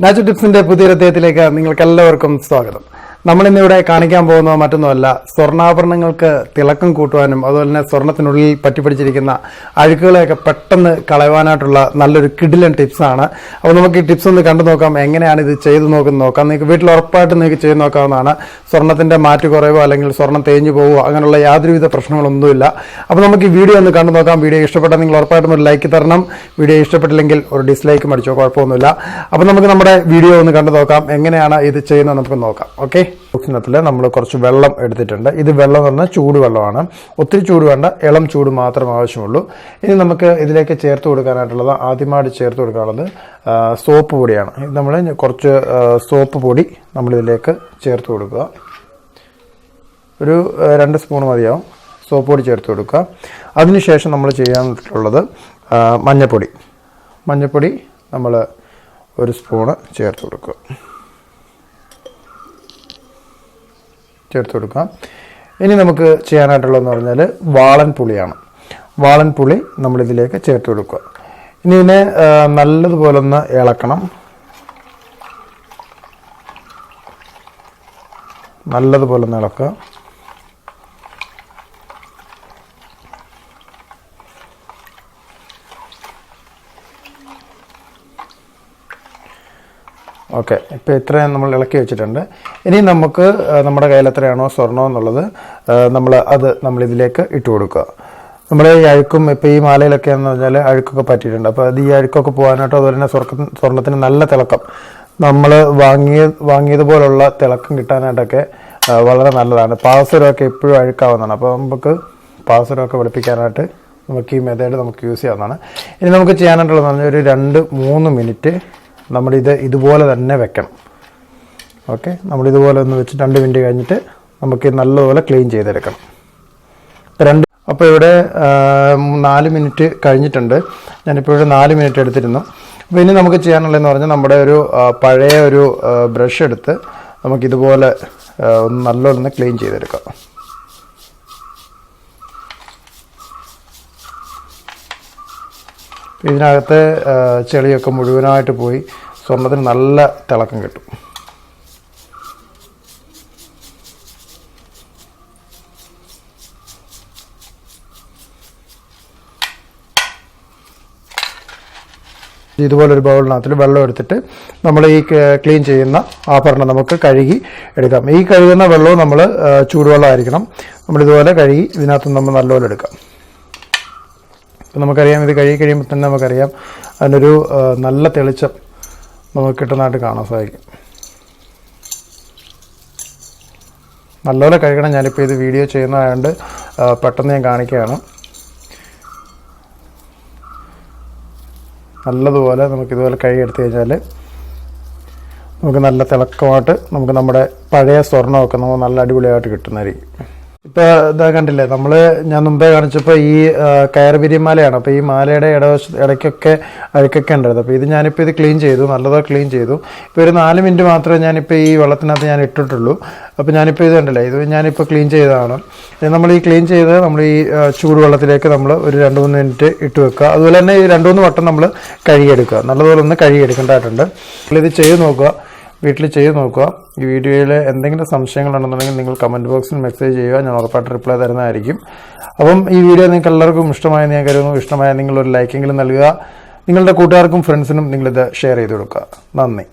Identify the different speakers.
Speaker 1: നാച്ചു ടിപ്സിന്റെ പുതിയൊരു അദ്ദേഹത്തിലേക്ക് നിങ്ങൾക്ക് എല്ലാവർക്കും സ്വാഗതം. നമ്മൾ ഇന്നിവിടെ കാണിക്കാൻ പോകുന്നത് മറ്റൊന്നുമല്ല സ്വർണാഭരണങ്ങൾക്ക് തിളക്കം കൂട്ടുവാനും അതുപോലെ തന്നെ സ്വർണത്തിനുള്ളിൽ പറ്റിപ്പിടിച്ചിരിക്കുന്ന അഴുക്കുകളെയൊക്കെ പെട്ടെന്ന് കളയുവാനായിട്ടുള്ള നല്ലൊരു കിഡിലൻ ടിപ്സാണ്. അപ്പോൾ നമുക്ക് ഈ ടിപ്സ് ഒന്ന് കണ്ടു നോക്കാം എങ്ങനെയാണ് ഇത് ചെയ്തു നോക്കുന്നത് നോക്കാം. നിങ്ങൾക്ക് വീട്ടിൽ ഉറപ്പായിട്ട് നിങ്ങൾക്ക് ചെയ്തു നോക്കാവുന്നതാണ്. സ്വർണത്തിന്റെ മാറ്റ് കുറയോ അല്ലെങ്കിൽ സ്വർണം തേഞ്ഞു പോവുമോ അങ്ങനെയുള്ള യാതൊരുവിധ പ്രശ്നങ്ങളൊന്നുമില്ല. അപ്പോൾ നമുക്ക് ഈ വീഡിയോ ഒന്ന് കണ്ടു നോക്കാം. വീഡിയോ ഇഷ്ടപ്പെട്ടാൽ നിങ്ങൾ ഉറപ്പായിട്ടും ഒരു ലൈക്ക് തരണം. വീഡിയോ ഇഷ്ടപ്പെട്ടില്ലെങ്കിൽ ഒരു ഡിസ്ലൈക്ക് മടിച്ചോ കുഴപ്പമൊന്നുമില്ല. അപ്പോൾ നമുക്ക് നമ്മുടെ വീഡിയോ ഒന്ന് കണ്ടു നോക്കാം എങ്ങനെയാണ് ഇത് ചെയ്യുന്നത് നമുക്ക് നോക്കാം. ഓക്കെ ബോക്സിനകത്തിൽ നമ്മൾ കുറച്ച് വെള്ളം എടുത്തിട്ടുണ്ട്. ഇത് വെള്ളം എന്ന് പറഞ്ഞാൽ ചൂടുവെള്ളമാണ്. ഒത്തിരി ചൂട് വേണ്ട ഇളം ചൂട് മാത്രം ആവശ്യമുള്ളൂ. ഇനി നമുക്ക് ഇതിലേക്ക് ചേർത്ത് കൊടുക്കാനായിട്ടുള്ളത് ആദ്യമായിട്ട് ചേർത്ത് കൊടുക്കാനുള്ളത് സോപ്പ് പൊടിയാണ്. ഇത് നമ്മൾ കുറച്ച് സോപ്പ് പൊടി നമ്മളിതിലേക്ക് ചേർത്ത് കൊടുക്കുക. ഒരു രണ്ട് സ്പൂൺ മതിയാവും. സോപ്പ് പൊടി ചേർത്ത് കൊടുക്കുക. അതിനുശേഷം നമ്മൾ ചെയ്യാനുള്ളത് ആ, മഞ്ഞൾപ്പൊടി മഞ്ഞപ്പൊടി നമ്മൾ ഒരു സ്പൂണ് ചേർത്ത് കൊടുക്കുക. ചേർത്ത് കൊടുക്കാം ഇനി നമുക്ക് ചെയ്യാനായിട്ടുള്ളതെന്ന് പറഞ്ഞാൽ വാളൻ പുളിയാണ്. വാളൻ പുളി നമ്മളിതിലേക്ക് ചേർത്ത് കൊടുക്കുക ഇനി ഇതിനെ നല്ലതുപോലൊന്ന് നല്ലതുപോലെ ഒന്ന് ഇളക്കണം. നല്ലതുപോലെ ഒന്ന് ഇളക്കുക. ഓക്കെ. ഇപ്പോൾ ഇത്രയും നമ്മൾ ഇളക്കി വെച്ചിട്ടുണ്ട്. ഇനി നമുക്ക് നമ്മുടെ കയ്യിൽ എത്രയാണോ സ്വർണം എന്നുള്ളത് നമ്മൾ അത് നമ്മൾ ഇതിലേക്ക് ഇട്ട് കൊടുക്കുക. നമ്മൾ ഈ അഴുക്കും ഇപ്പോൾ ഈ മാലയിലൊക്കെ എന്ന് പറഞ്ഞാൽ അഴുക്കൊക്കെ പറ്റിയിട്ടുണ്ട്. അപ്പോൾ അത് ഈ അഴുക്കൊക്കെ പോകാനായിട്ടോ അതുപോലെ തന്നെ സ്വർണ സ്വർണത്തിന് നല്ല തിളക്കം. നമ്മൾ വാങ്ങിയ വാങ്ങിയതുപോലുള്ള തിളക്കം കിട്ടാനായിട്ടൊക്കെ വളരെ നല്ലതാണ്. പാവസരമൊക്കെ എപ്പോഴും അഴുക്കാവുന്നതാണ്. അപ്പോൾ നമുക്ക് പാവസരമൊക്കെ വെളുപ്പിക്കാനായിട്ട് നമുക്ക് ഈ മെത്തേഡ് നമുക്ക് യൂസ് ചെയ്യാവുന്നതാണ്. ഇനി നമുക്ക് ചെയ്യാനായിട്ടുള്ളതെന്ന് പറഞ്ഞാൽ ഒരു രണ്ട് മൂന്ന് മിനിറ്റ് നമ്മളിത് ഇതുപോലെ തന്നെ വെക്കണം. ഓക്കെ? നമ്മളിതുപോലെ ഒന്ന് വെച്ച് രണ്ട് മിനിറ്റ് കഴിഞ്ഞിട്ട് നമുക്ക് നല്ലതുപോലെ ക്ലീൻ ചെയ്തെടുക്കണം. രണ്ട് അപ്പോൾ ഇവിടെ നാല് മിനിറ്റ് കഴിഞ്ഞിട്ടുണ്ട്. ഞാനിപ്പോൾ ഇവിടെ നാല് മിനിറ്റ് എടുത്തിരുന്നു. അപ്പോൾ ഇനി നമുക്ക് ചെയ്യാനുള്ളതെന്ന് പറഞ്ഞാൽ നമ്മുടെ ഒരു പഴയ ഒരു ബ്രഷ് എടുത്ത് നമുക്കിതുപോലെ നല്ലോണം ക്ലീൻ ചെയ്തെടുക്കാം. ഇതിനകത്ത് ചെളിയൊക്കെ മുഴുവനായിട്ട് പോയി സ്വർണത്തിന് നല്ല തിളക്കം കിട്ടും. ഇതുപോലൊരു ബൗളിനകത്തിൽ വെള്ളം എടുത്തിട്ട് നമ്മൾ ഈ ക്ലീൻ ചെയ്യുന്ന ആഭരണം നമുക്ക് കഴുകി എടുക്കാം. ഈ കഴുകുന്ന വെള്ളവും നമ്മൾ ചൂടുവെള്ളമായിരിക്കണം. നമ്മളിതുപോലെ കഴുകി ഇതിനകത്ത് നമ്മൾ നല്ലപോലെ എടുക്കാം. നമുക്കറിയാം ഇത് കഴുകി കഴിയുമ്പോൾ തന്നെ നമുക്കറിയാം. അതിനൊരു നല്ല തെളിച്ചം നമുക്ക് കിട്ടുന്നതായിട്ട് കാണാൻ സാധിക്കും. നല്ലപോലെ കഴുകണം. ഞാനിപ്പോൾ ഇത് വീഡിയോ ചെയ്യുന്നതായതുകൊണ്ട് പെട്ടെന്ന് ഞാൻ കാണിക്കുകയാണ്. നല്ലതുപോലെ നമുക്കിതുപോലെ കഴുകിയെടുത്ത് കഴിഞ്ഞാൽ നമുക്ക് നല്ല തിളക്കമായിട്ട് നമുക്ക് നമ്മുടെ പഴയ സ്വർണമൊക്കെ നമുക്ക് നല്ല അടിപൊളിയായിട്ട് കിട്ടുന്നതായിരിക്കും. ഇപ്പോൾ ഇതാ കണ്ടില്ലേ നമ്മൾ ഞാൻ മുമ്പേ കാണിച്ചപ്പോൾ ഈ കയർ മാലയാണ് അപ്പോൾ ഈ മാലയുടെ ഇടവശ ഇടയ്ക്കൊക്കെ അഴുക്കൊക്കെ ഉണ്ടായിരുന്നു. അപ്പോൾ ഇത് ഞാനിപ്പോൾ ഇത് ക്ലീൻ ചെയ്തു നല്ലതാണ് ക്ലീൻ ചെയ്തു. ഇപ്പോൾ ഒരു നാല് മിനിറ്റ് മാത്രമേ ഞാനിപ്പോൾ ഈ വെള്ളത്തിനകത്ത് ഞാൻ ഇട്ടിട്ടുള്ളൂ. അപ്പോൾ ഞാനിപ്പോൾ ഇത് കണ്ടില്ലേ ഇത് ഞാനിപ്പോൾ ക്ലീൻ ചെയ്തതാണ്. നമ്മൾ ഈ ക്ലീൻ ചെയ്ത് നമ്മൾ ഈ ചൂടുവെള്ളത്തിലേക്ക് നമ്മൾ ഒരു രണ്ട് മൂന്ന് മിനിറ്റ് ഇട്ട് വെക്കുക. അതുപോലെ തന്നെ ഈ രണ്ട് മൂന്ന് വട്ടം നമ്മൾ കഴുകിയെടുക്കുക. നല്ലതുപോലെ ഒന്ന് കഴുകിയെടുക്കേണ്ടതായിട്ടുണ്ട്. ഇത് ചെയ്ത് നോക്കുക. വീട്ടിൽ ചെയ്ത് നോക്കുക. ഈ വീഡിയോയിൽ എന്തെങ്കിലും സംശയങ്ങളുണ്ടെന്നുണ്ടെങ്കിൽ നിങ്ങൾ കമന്റ് ബോക്സിൽ മെസ്സേജ് ചെയ്യുക. ഞാൻ ഉറപ്പായിട്ട് റിപ്ലൈ തരുന്നതായിരിക്കും. അപ്പം ഈ വീഡിയോ നിങ്ങൾക്ക് എല്ലാവർക്കും ഇഷ്ടമായെന്ന് ഞാൻ കരുതുന്നു. ഇഷ്ടമായ നിങ്ങൾ ഒരു ലൈക്കെങ്കിലും നൽകുക. നിങ്ങളുടെ കൂട്ടുകാർക്കും ഫ്രണ്ട്സിനും നിങ്ങളിത് ഷെയർ ചെയ്ത് കൊടുക്കുക. നന്ദി.